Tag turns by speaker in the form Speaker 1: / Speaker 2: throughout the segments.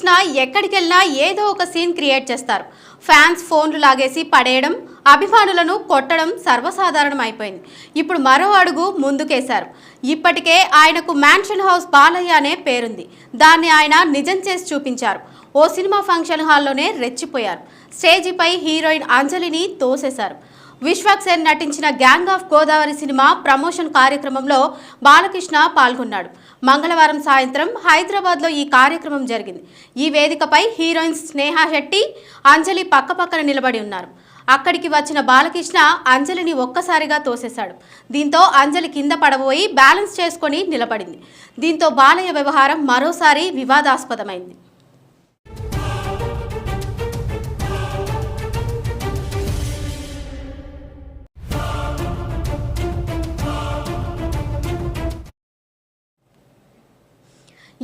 Speaker 1: కృష్ణ ఎక్కడికెళ్ళినా ఏదో ఒక సీన్ క్రియేట్ చేస్తారు. ఫ్యాన్స్ ఫోన్లు లాగేసి పడేయడం అభిమానులను కొట్టడం సర్వసాధారణం అయిపోయింది ఇప్పుడు మరో అడుగు ముందుకేశారు. ఇప్పటికే ఆయనకు మ్యాన్షన్ హౌస్ బాలయ్య అనే పేరుంది. దాన్ని ఆయన నిజం చేసి చూపించారు. ఓ సినిమా ఫంక్షన్ హాల్లోనే రెచ్చిపోయారు. స్టేజిపై హీరోయిన్ అంజలిని తోసేశారు. విశ్వక్ సేన్ నటించిన gang of Godavari cinema promotion కార్యక్రమంలో బాలకృష్ణ పాల్గొన్నాడు. మంగళవారం సాయంత్రం హైదరాబాద్లో ఈ కార్యక్రమం జరిగింది. ఈ వేదికపై హీరోయిన్ స్నేహ శెట్టి అంజలి పక్కపక్కన నిలబడి ఉన్నారు. అక్కడికి వచ్చిన బాలకృష్ణ అంజలిని ఒక్కసారిగా తోసేశాడు. దీంతో అంజలి కింద పడబోయి బ్యాలెన్స్ చేసుకొని నిలబడింది. దీంతో బాలయ్య వ్యవహారం మరోసారి వివాదాస్పదమైంది.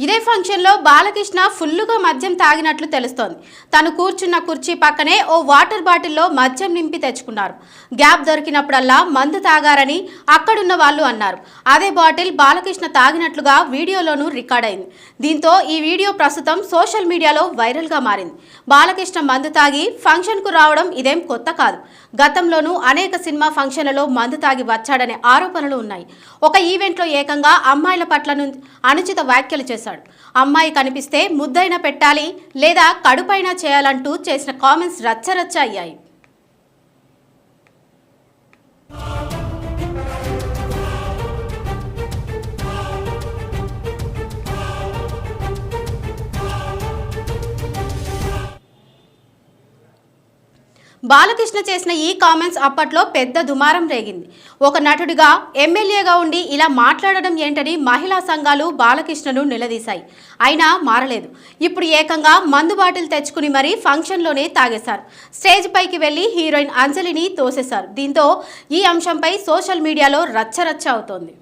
Speaker 1: ఇదే ఫంక్షన్లో బాలకృష్ణ ఫుల్లుగా మద్యం తాగినట్లు తెలుస్తోంది. తను కూర్చున్న కుర్చీ పక్కనే ఓ వాటర్ బాటిల్లో మద్యం నింపి తెచ్చుకున్నారు. గ్యాప్ దొరికినప్పుడల్లా మందు తాగారని అక్కడున్న వాళ్ళు అన్నారు. అదే బాటిల్ బాలకృష్ణ తాగినట్లుగా వీడియోలోనూ రికార్డ్ అయింది దీంతో ఈ వీడియో ప్రస్తుతం సోషల్ మీడియాలో వైరల్గా మారింది. బాలకృష్ణ మందు తాగి ఫంక్షన్కు రావడం ఇదేం కొత్త కాదు. గతంలోనూ అనేక సినిమా ఫంక్షన్లలో మందు తాగి వచ్చాడనే ఆరోపణలు ఉన్నాయి. ఒక ఈవెంట్లో ఏకంగా అమ్మాయిల పట్ల అనుచిత వ్యాఖ్యలు చేశారు. చేశాడు. అమ్మాయి కనిపిస్తే ముద్దైనా పెట్టాలి లేదా కడుపైనా చేయాలంటూ చేసిన కామెంట్స్ రచ్చరచ్చ అయ్యాయి. బాలకృష్ణ చేసిన ఈ కామెంట్స్ అప్పట్లో పెద్ద దుమారం రేగింది. ఒక నటుడిగా ఎమ్మెల్యేగా ఉండి ఇలా మాట్లాడడం ఏంటని మహిళా సంఘాలు బాలకృష్ణను నిలదీశాయి. అయినా మారలేదు. ఇప్పుడు ఏకంగా మందు బాటిల్ తెచ్చుకుని మరీ ఫంక్షన్లోనే తాగేశారు. స్టేజ్ పైకి వెళ్ళి హీరోయిన్ అంజలిని తోసేశారు. దీంతో ఈ అంశంపై సోషల్ మీడియాలో రచ్చరచ్చ అవుతోంది.